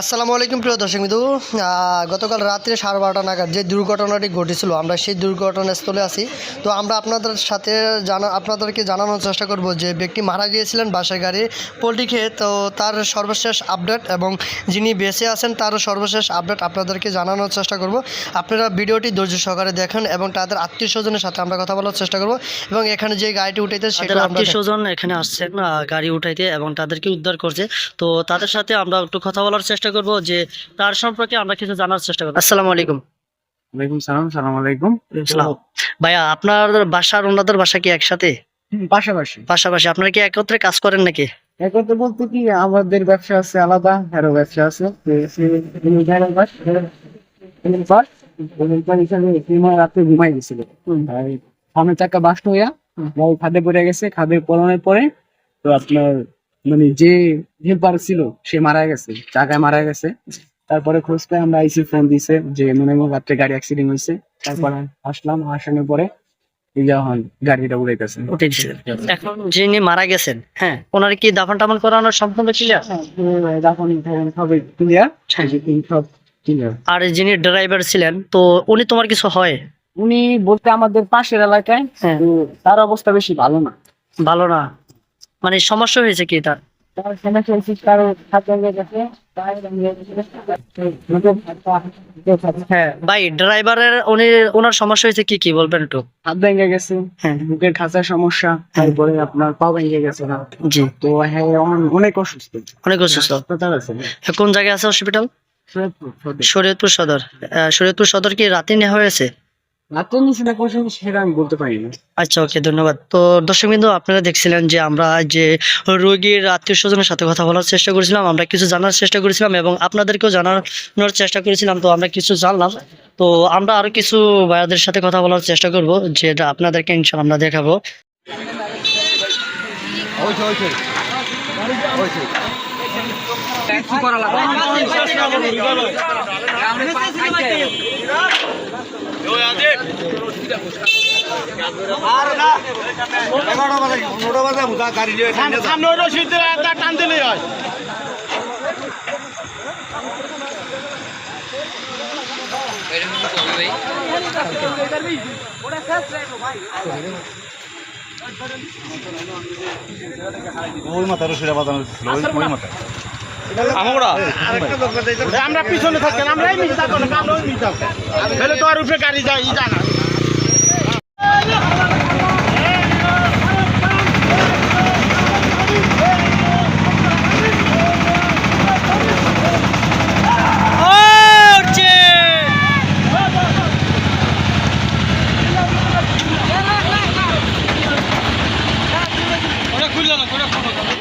আসসালামু আলাইকুম প্রিয় দর্শক বিন্দু গতকাল রাত্রে সাড়ে বারোটা নাগাদ যে দুর্ঘটনাটি ঘটেছিল আমরা সেই দুর্ঘটনাস্থলে আছি। তো আমরা আপনাদের সাথে জানা আপনাদেরকে জানানোর চেষ্টা করব যে ব্যক্তি মারা গিয়েছিলেন বাসায় গাড়ি পোলট্রি খেয়ে তো তার সর্বশেষ আপডেট এবং যিনি বেঁচে আছেন তার সর্বশেষ আপডেট আপনাদেরকে জানানোর চেষ্টা করব। আপনারা ভিডিওটি ধৈর্য সহকারে দেখেন এবং তাদের আত্মীয় স্বজনের সাথে আমরা কথা বলার চেষ্টা করব এবং এখানে যে গাড়িটি উঠেছে সেটা আত্মীয় স্বজন এখানে আসছেন গাড়ি উঠাইতে এবং তাদেরকে উদ্ধার করছে। তো তাদের সাথে আমরা একটু কথা বলার চেষ্টা করব যে তার সম্পর্কে আমরা কিছু জানার চেষ্টা করব। আসসালামু আলাইকুম। ওয়ালাইকুম সালাম সালাম আলাইকুম। আসসালাম। ভাইয়া আপনার বাসার ওনাদের বাসা কি একসাথে? পাশাপাশি। পাশাপাশি। আপনারা কি একত্রে কাজ করেন নাকি? একত্রে বলতে কি আমাদের ব্যবসা আছে আলাদা আরও ব্যবসা আছে। বাস, বাস, বাস রাতে ঘুমাই গেছিল। সামনে চাকা বাস্ট হইয়া খাদে পড়ে গেছে খাদে পড়ানোর পরে তো আপনার মানে যে হেল্পার ছিল সে মারা গেছে চাকায় মারা গেছে। তারপরে খোঁজ পেয়ে আমরা আইসি ফোন দিছে যে মনে হয় রাত্রে গাড়ি অ্যাক্সিডেন্ট হয়েছে। তারপর আসলাম আসানোর পরে যখন গাড়িটা এখন যিনি মারা গেছেন হ্যাঁ ওনার কি দাফন টাফন করানোর সম্পূর্ণ ক্লিয়ার এখন সবে ক্লিয়ার সব ক্লিয়ার আর যিনি ড্রাইভার ছিলেন তো উনি তোমার কিছু হয়? উনি বলতে আমাদের পাশের এলাকায় হ্যাঁ। তার অবস্থা বেশি ভালো না। ভালো না। মানে সমস্যা হয়েছে কি তার? হ্যাঁ ভাই ড্রাইভারের উনি ওনার সমস্যা হয়েছে কি কি বলবেন একটু? হাত ভেঙে গেছে হ্যাঁ বুকের খাঁচার সমস্যা তারপরে আপনার পা ভেঙে গেছে না। জি। তো হ্যাঁ অনেক অসুস্থ। অনেক অসুস্থ? হাসপাতাল আছে। কোন জায়গায় আছে হসপিটাল সদর। শরীয়তপুর সদর। আহ, শরীয়তপুর সদর কি রাতে নেওয়া হয়েছে? আচ্ছা ওকে ধন্যবাদ। তো দর্শক বিন্দু আপনারা দেখছিলেন যে আমরা যে রোগীর আত্মীয় স্বজনের সাথে কথা বলার চেষ্টা করেছিলাম, আমরা কিছু জানার চেষ্টা করেছিলাম এবং আপনাদেরকেও জানানোর চেষ্টা করেছিলাম, তো আমরা কিছু জানলাম। তো আমরা আরও কিছু ভাইয়াদের সাথে কথা বলার চেষ্টা করব, যেটা আপনাদেরকে ইনশাল্লাহ আমরা দেখাবো। সামনে ওই রশিদ টান দিলেই হয়। ওই মাথা রসিরা বাজানো ছিল ওই ওই মাথা। আমরা? পিছনে থাকেন আমরা এই মিস থাকব না আমরা মিস থাকব তাহলে তো আর উপরে গাড়ি যায় ই জানা ¡Vaya!